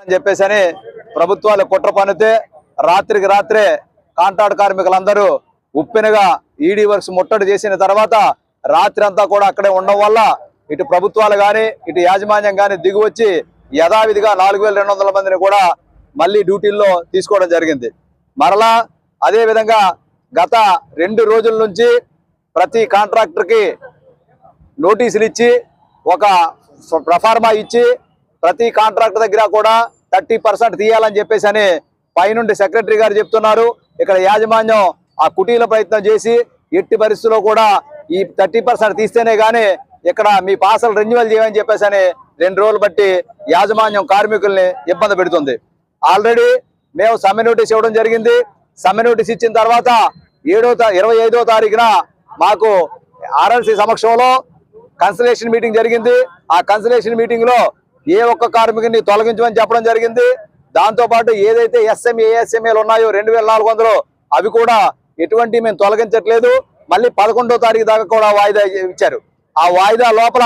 అని చెప్పేసి అని ప్రభుత్వాలు కుట్ర పనితే రాత్రికి రాత్రే కాంట్రాక్ట్ కార్మికులందరూ ఉప్పెనగా ఈడీ వర్క్స్ ముట్టడి చేసిన తర్వాత రాత్రి అంతా కూడా అక్కడే ఉండడం వల్ల ఇటు ప్రభుత్వాలు కానీ ఇటు యాజమాన్యం కానీ దిగువచ్చి యథావిధిగా నాలుగు వేల రెండు వందల మందిని కూడా మళ్ళీ డ్యూటీల్లో తీసుకోవడం జరిగింది. మరలా అదేవిధంగా గత రెండు రోజుల నుంచి ప్రతి కాంట్రాక్టర్కి నోటీసులు ఇచ్చి ఒక ప్రఫార్మా ఇచ్చి ప్రతి కాంట్రాక్టర్ దగ్గర కూడా థర్టీ పర్సెంట్ తీయాలని చెప్పేసి అని పైనుండి సెక్రటరీ గారు చెప్తున్నారు. ఇక్కడ యాజమాన్యం ఆ కుటీల ప్రయత్నం చేసి ఎట్టి పరిస్థితుల్లో కూడా ఈ థర్టీ పర్సెంట్ తీస్తేనే కానీ ఇక్కడ మీ పాసలు రెన్యువల్ చేయమని చెప్పేసి అని రెండు రోజులు బట్టి యాజమాన్యం కార్మికుల్ని ఇబ్బంది పెడుతుంది. ఆల్రెడీ మేము సమ్మె నోటీస్ ఇవ్వడం జరిగింది. సమ్మె నోటీస్ ఇచ్చిన తర్వాత ఏడో ఇరవై ఐదో తారీఖున మాకు ఆర్ఎల్సీ సమక్షంలో కన్సలేషన్ మీటింగ్ జరిగింది. ఆ కన్సలేషన్ మీటింగ్లో ఏ ఒక్క కార్మికుని తొలగించమని చెప్పడం జరిగింది. దాంతో పాటు ఏదైతే ఎస్ఎంఏ ఏఎస్ఎంఏలు ఉన్నాయో రెండు వేల నాలుగు వందలు అవి కూడా ఎటువంటి మేము తొలగించట్లేదు. మళ్ళీ పదకొండో తారీఖు దాకా కూడా వాయిదా ఇచ్చారు. ఆ వాయిదా లోపల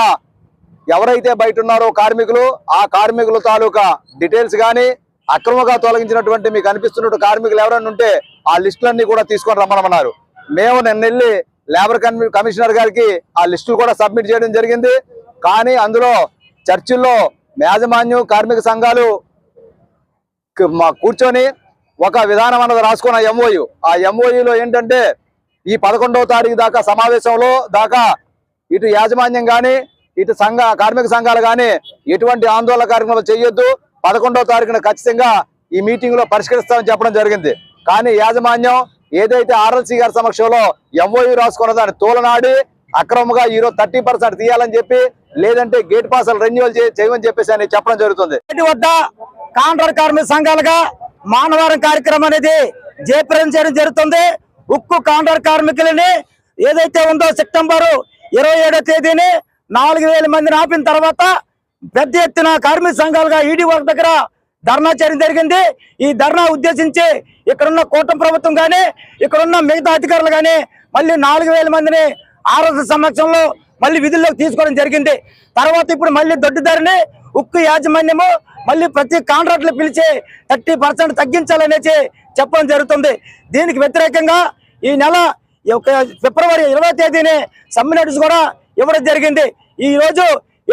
ఎవరైతే బయట ఉన్నారో కార్మికులు ఆ కార్మికుల తాలూకా డీటెయిల్స్ కానీ అక్రమంగా తొలగించినటువంటి మీకు అనిపిస్తున్నట్టు కార్మికులు ఎవరైనా ఉంటే ఆ లిస్టులన్నీ కూడా తీసుకొని రమ్మనమన్నారు. మేము నిన్నెళ్ళి లేబర్ కమిషనర్ గారికి ఆ లిస్టులు కూడా సబ్మిట్ చేయడం జరిగింది. కానీ అందులో చర్చిల్లో యాజమాన్యం కార్మిక సంఘాలు మా కూర్చొని ఒక విధానం అన్నది రాసుకున్న ఎంఓయు ఆ ఎంఓయులో ఏంటంటే ఈ పదకొండవ తారీఖు దాకా సమావేశంలో దాకా ఇటు యాజమాన్యం కానీ ఇటు సంఘ కార్మిక సంఘాలు కానీ ఎటువంటి ఆందోళన కార్యక్రమాలు చేయొద్దు. పదకొండవ తారీఖున ఖచ్చితంగా ఈ మీటింగ్లో పరిష్కరిస్తామని చెప్పడం జరిగింది. కానీ యాజమాన్యం ఏదైతే ఆర్ఎల్సీ గారి సమక్షంలో ఎంఓయు రాసుకున్న దాన్ని తోలనాడి అక్రమంగా ఈరోజు థర్టీ పర్సెంట్ తీయాలని చెప్పి లేదంటే గేట్ పాసులు రెన్యువల్ చేయమని చెప్పేసి అని చెప్పడం జరుగుతుంది. ఇంటి వద్ద కాంట్రాక్ట్ కార్మిక సంఘాలుగా మానవరం కార్యక్రమం అనేది జయప్రదం చేయడం జరుగుతుంది. ఉక్కు కాంట్రాక్ట్ కార్మికులని ఏదైతే ఉందో సెప్టెంబర్ ఇరవై ఏడో తేదీని నాలుగు వేల మందిని ఆపిన తర్వాత పెద్ద ఎత్తున కార్మిక సంఘాలుగా ఈడీ వర్క్ దగ్గర ధర్నా చేయడం జరిగింది. ఈ ధర్నా ఉద్దేశించి ఇక్కడున్న కూటమి ప్రభుత్వం కానీ ఇక్కడున్న మిగతా అధికారులు కానీ మళ్ళీ నాలుగు వేల మందిని ఆరోగ్య సమక్షంలో మళ్ళీ విధుల్లోకి తీసుకోవడం జరిగింది. తర్వాత ఇప్పుడు మళ్ళీ దొడ్డుదారిని ఉక్కు యాజమాన్యము మళ్ళీ ప్రతి కాంట్రాక్టులు పిలిచి థర్టీ పర్సెంట్ తగ్గించాలనేసి చెప్పడం జరుగుతుంది. దీనికి వ్యతిరేకంగా ఈ నెల ఫిబ్రవరి ఇరవై తేదీని సమ్మె నోటీస్ కూడా ఇవ్వడం జరిగింది. ఈ రోజు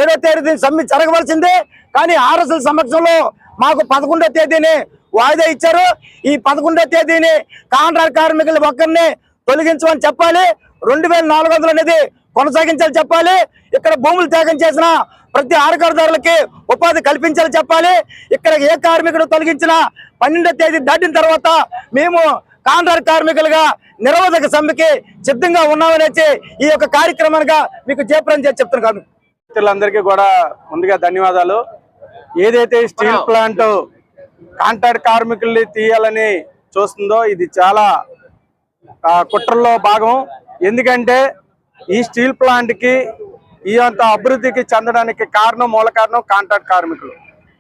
ఏడో తేదీ సమ్మె జరగవలసిందే. కానీ ఆర్ఎస్ఎల్ సమక్షంలో మాకు పదకొండో తేదీని వాయిదా ఇచ్చారు. ఈ పదకొండో తేదీని కాంట్రాక్ట్ కార్మికులు ఒక్కరిని తొలగించమని చెప్పాలి. రెండు వేల నాలుగు వందలు అనేది కొనసాగించాలి చెప్పాలి. ఇక్కడ భూములు త్యాగం చేసిన ప్రతి ఆరకారుదారులకి ఉపాధి కల్పించాలి చెప్పాలి. ఇక్కడ ఏ కార్మికుడు తొలగించినా పన్నెండో తేదీ దాటిన తర్వాత మేము కాంట్రాక్ట్ కార్మికులుగా నిరవధక సమ్మెకి సిద్ధంగా ఉన్నామనేసి ఈ యొక్క కార్యక్రమానికి మీకు జయప్రదం చేసి చెప్తున్నాను మిత్రులందరికీ కూడా ముందుగా ధన్యవాదాలు. ఏదైతే స్టీల్ ప్లాంట్ కాంట్రాక్ట్ కార్మికుల్ని తీయాలని చూస్తుందో ఇది చాలా కుట్రల్లో భాగం. ఎందుకంటే ఈ స్టీల్ ప్లాంట్కి ఈ అంత అభివృద్ధికి చెందడానికి కారణం మూల కారణం కాంట్రాక్ట్ కార్మికులు.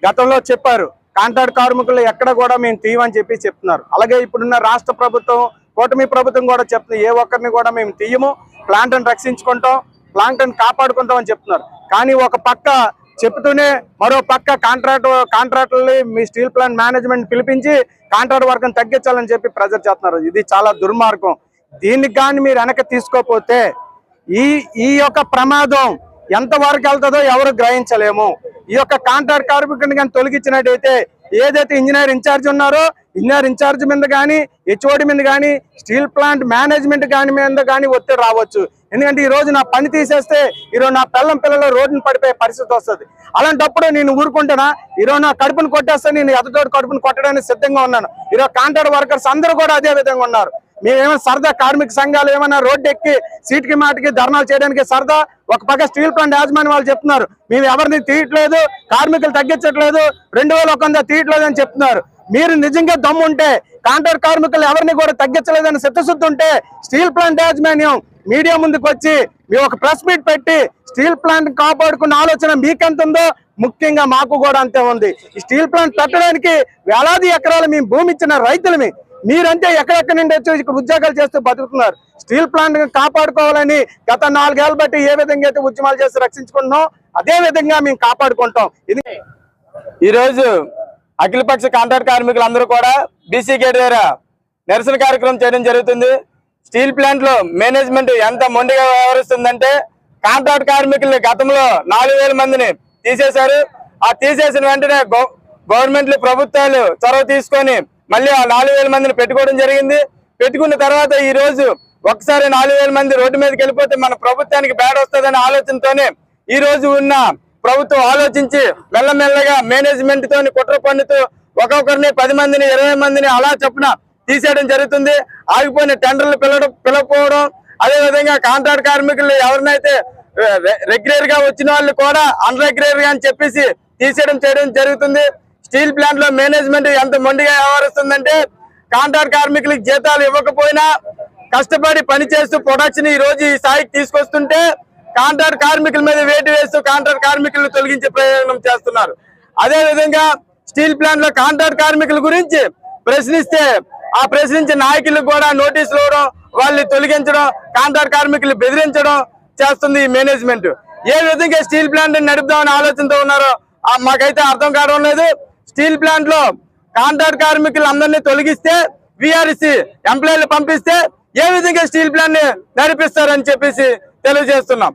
గతంలో చెప్పారు కాంట్రాక్ట్ కార్మికులు ఎక్కడ కూడా మేము తీయమని చెప్పి చెప్తున్నారు. అలాగే ఇప్పుడున్న రాష్ట్ర ప్రభుత్వం కూటమి ప్రభుత్వం కూడా చెప్తుంది ఏ ఒక్కరిని కూడా మేము తీయము ప్లాంట్ని రక్షించుకుంటాం ప్లాంట్ని కాపాడుకుంటాం అని చెప్తున్నారు. కానీ ఒక పక్క చెప్తూనే మరో పక్క కాంట్రాక్ట్ కాంట్రాక్టుల్ని మీ స్టీల్ ప్లాంట్ మేనేజ్మెంట్ పిలిపించి కాంట్రాక్ట్ వర్గం తగ్గించాలని చెప్పి ప్రెజర్ చేస్తున్నారు. ఇది చాలా దుర్మార్గం. దీనికి కానీ మీరు వెనక తీసుకోకపోతే ఈ ఈ యొక్క ప్రమాదం ఎంత వరకు వెళ్తుందో ఎవరు గ్రహించలేము. ఈ యొక్క కాంట్రాక్ట్ కార్మికుడిని కానీ తొలగించినట్టయితే ఏదైతే ఇంజనీర్ ఇన్ఛార్జ్ ఉన్నారో ఇంజనీర్ ఇన్ఛార్జ్ మీద కానీ హెచ్ఓడి మీద కానీ స్టీల్ ప్లాంట్ మేనేజ్మెంట్ కానీ మీద కానీ ఒత్తిడి రావచ్చు. ఎందుకంటే ఈ రోజు నా పని తీసేస్తే ఈరోజు నా పిల్లం పిల్లలు రోడ్డును పడిపోయే పరిస్థితి వస్తుంది. అలాంటప్పుడు నేను ఊరుకుంటున్నా ఈరోజు నా కడుపును కొట్టేస్తే నేను ఎదుటోడు కడుపును కొట్టడానికి సిద్ధంగా ఉన్నాను. ఈరోజు కాంట్రాక్ట్ వర్కర్స్ అందరూ కూడా అదే విధంగా ఉన్నారు. మేమేమో సరదా కార్మిక సంఘాలు ఏమన్నా రోడ్డు ఎక్కి సీట్కి మాటికి ధర్నాలు చేయడానికి సరదా? ఒక పక్క స్టీల్ ప్లాంట్ యాజమాన్యం వాళ్ళు చెప్తున్నారు. మేము ఎవరిని తీయట్లేదు కార్మికులు తగ్గించట్లేదు రెండు వేల ఒక వంద తీయట్లేదు అని చెప్తున్నారు. మీరు నిజంగా దమ్ము ఉంటే కాంట్రాక్ట్ కార్మికులు ఎవరిని కూడా తగ్గించలేదని చిత్తశుద్ధి ఉంటే స్టీల్ ప్లాంట్ యాజమాన్యం మీడియా ముందుకు వచ్చి మేము ఒక ప్రెస్ మీట్ పెట్టి స్టీల్ ప్లాంట్ కాపాడుకున్న ఆలోచన మీకెంత ఉందో ముఖ్యంగా మాకు కూడా అంతే ఉంది. ఈ స్టీల్ ప్లాంట్ పెట్టడానికి వేలాది ఎకరాలు మేము భూమి ఇచ్చిన రైతులమే. మీరంటే ఎక్కడెక్కడి నుండి వచ్చి ఇక్కడ ఉద్యోగాలు చేస్తూ బతుకుతున్నారు? స్టీల్ ప్లాంట్ కాపాడుకోవాలని గత నాలుగేళ్ళ బట్టి ఏ విధంగా అయితే ఉద్యమాలు చేసి రక్షించుకుంటున్నాం అదే విధంగా మేము కాపాడుకుంటాం. ఇది ఈరోజు అఖిలపక్ష కాంట్రాక్ట్ కార్మికులందరూ కూడా బీసీ గేట్ దగ్గర నిరసన కార్యక్రమం చేయడం జరుగుతుంది. స్టీల్ ప్లాంట్లో మేనేజ్మెంట్ ఎంత మొండిగా వ్యవహరిస్తుందంటే కాంట్రాక్ట్ కార్మికుల్ని గతంలో నాలుగు వేల మందిని తీసేశారు. ఆ తీసేసిన వెంటనే గవర్నమెంట్లు ప్రభుత్వాలు చొరవ తీసుకొని మళ్ళీ ఆ నాలుగు వేల మందిని పెట్టుకోవడం జరిగింది. పెట్టుకున్న తర్వాత ఈ రోజు ఒకసారి నాలుగు వేల మంది రోడ్డు మీదకి వెళ్ళిపోతే మన ప్రభుత్వానికి బ్యాడ్ వస్తుందనే ఆలోచనతోనే ఈ రోజు ఉన్న ప్రభుత్వం ఆలోచించి మెల్లమెల్లగా మేనేజ్మెంట్ తోని కుట్ర పన్నుతూ ఒక్కొక్కరిని పది మందిని ఇరవై మందిని అలా చొప్పున తీసేయడం జరుగుతుంది. ఆగిపోయిన టెండర్లు పిలవడం పిలకపోవడం అదే విధంగా కాంట్రాక్ట్ కార్మికులు ఎవరినైతే రెగ్యులర్గా వచ్చిన వాళ్ళు కూడా అన్ రెగ్యులర్గా అని చెప్పేసి తీసేయడం చేయడం జరుగుతుంది. స్టీల్ ప్లాంట్లో మేనేజ్మెంట్ ఎంత మొండిగా వ్యవహరిస్తుందంటే కాంట్రాక్ట్ కార్మికులకు జీతాలు ఇవ్వకపోయినా కష్టపడి పని చేస్తూ ప్రొడక్షన్ ఈ రోజు ఈ స్థాయికి తీసుకొస్తుంటే కాంట్రాక్ట్ కార్మికుల మీద వేటు వేస్తూ కాంట్రాక్ట్ కార్మికులను తొలగించే ప్రయోజనం చేస్తున్నారు. అదే విధంగా స్టీల్ ప్లాంట్లో కాంట్రాక్ట్ కార్మికుల గురించి ప్రశ్నిస్తే ఆ ప్రశ్నించే నాయకులకు కూడా నోటీసులు ఇవ్వడం వాళ్ళని తొలగించడం కాంట్రాక్ట్ కార్మికులు బెదిరించడం చేస్తుంది ఈ మేనేజ్మెంట్. ఏ విధంగా స్టీల్ ప్లాంట్ నడుపుదామని ఆలోచనతో ఉన్నారో ఆ మాకైతే అర్థం కావడం లేదు. స్టీల్ ప్లాంట్లో కాంట్రాక్ట్ కార్మికులు అందరినీ తొలగిస్తే విఆర్సి ఎంప్లాయీలు పంపిస్తే ఏ విధంగా స్టీల్ ప్లాంట్ని నడిపిస్తారని చెప్పేసి తెలియజేస్తున్నాం.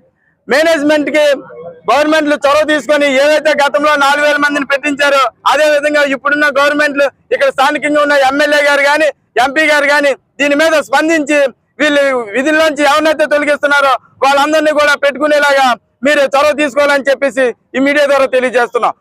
మేనేజ్మెంట్కి గవర్నమెంట్లు చొరవ తీసుకొని ఏదైతే గతంలో నాలుగు వేల మందిని పెట్టించారో అదే విధంగా ఇప్పుడున్న గవర్నమెంట్లు ఇక్కడ స్థానికంగా ఉన్న ఎమ్మెల్యే గారు కానీ ఎంపీ గారు కానీ దీని మీద స్పందించి వీళ్ళు విధుల్లోంచి ఎవరినైతే తొలగిస్తున్నారో వాళ్ళందరినీ కూడా పెట్టుకునేలాగా మీరు చొరవ తీసుకోవాలని చెప్పేసి ఈ మీడియా ద్వారా తెలియజేస్తున్నాం.